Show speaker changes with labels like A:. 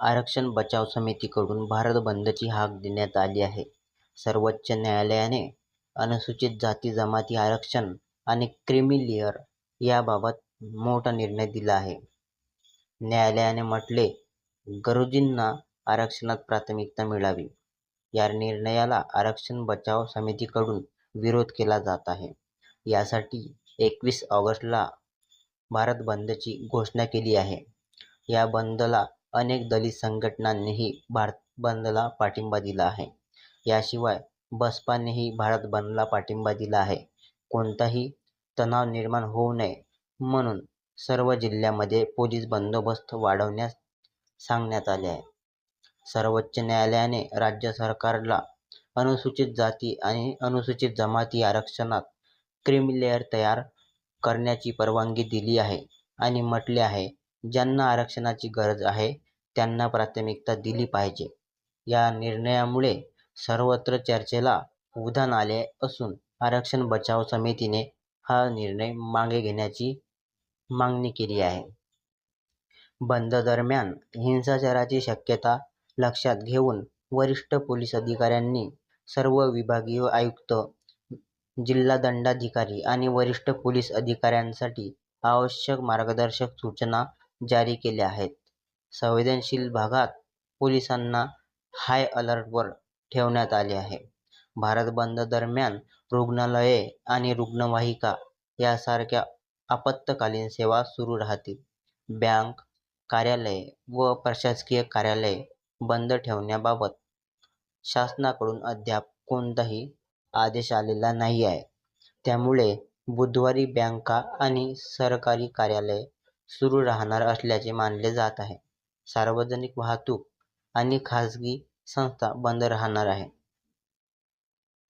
A: आरक्षण बचाव समितीकडून भारत बंदची हाक देण्यात आली आहे. सर्वोच्च न्यायालयाने अनुसूचित जाती जमाती आरक्षण आणि क्रिमी लेयर याबाबत मोठा निर्णय दिला आहे. न्यायालयाने म्हटले गरुजींना आरक्षणात प्राथमिकता मिळावी. या निर्णयाला आरक्षण बचाव समितीकडून विरोध केला जात आहे. यासाठी एकवीस ऑगस्टला भारत बंदची घोषणा केली आहे. या बंदला अनेक दलित संघटनांनीही भारत बंदला पाठिंबा दिला आहे. याशिवाय बसपानेही भारत बंदला पाठिंबा दिला आहे. कोणताही तणाव निर्माण होऊ नये म्हणून सर्व जिल्ह्यांमध्ये पोलीस बंदोबस्त वाढवण्यास सांगण्यात आले आहे. सर्वोच्च न्यायालयाने राज्य सरकारला अनुसूचित जाती आणि अनुसूचित जमाती आरक्षणात क्रीम लेयर तयार करण्याची परवानगी दिली आहे आणि म्हटले आहे ज्यांना आरक्षणाची गरज आहे त्यांना प्राथमिकता दिली पाहिजे. या निर्णयामुळे सर्वत्र चर्चेला उधाण आले असून आरक्षण बचाव समितीने हा निर्णय मागे घेण्याची मागणी केली आहे. बंद दरम्यान हिंसाचाराची शक्यता लक्षात घेऊन वरिष्ठ पोलीस अधिकाऱ्यांनी सर्व विभागीय आयुक्त, जिल्हा दंडाधिकारी आणि वरिष्ठ पोलीस अधिकाऱ्यांसाठी आवश्यक मार्गदर्शक सूचना जारी केले आहेत. संवेदनशील भागात पोलिसांना हाय अलर्टवर ठेवण्यात आले आहे. भारत बंद दरम्यान रुग्णालये आणि रुग्णवाहिका यासारख्या आपत्कालीन सेवा सुरू राहतील. बँक, कार्यालये व प्रशासकीय कार्यालये बंद ठेवण्याबाबत शासनाकडून अद्याप कोणताही आदेश आलेला नाही आहे. त्यामुळे बुधवारी बँका आणि सरकारी कार्यालये सुरू राहणार असल्याचे मानले जात आहे. सार्वजनिक वाहतूक आणि खासगी संस्था बंद राहणार आहे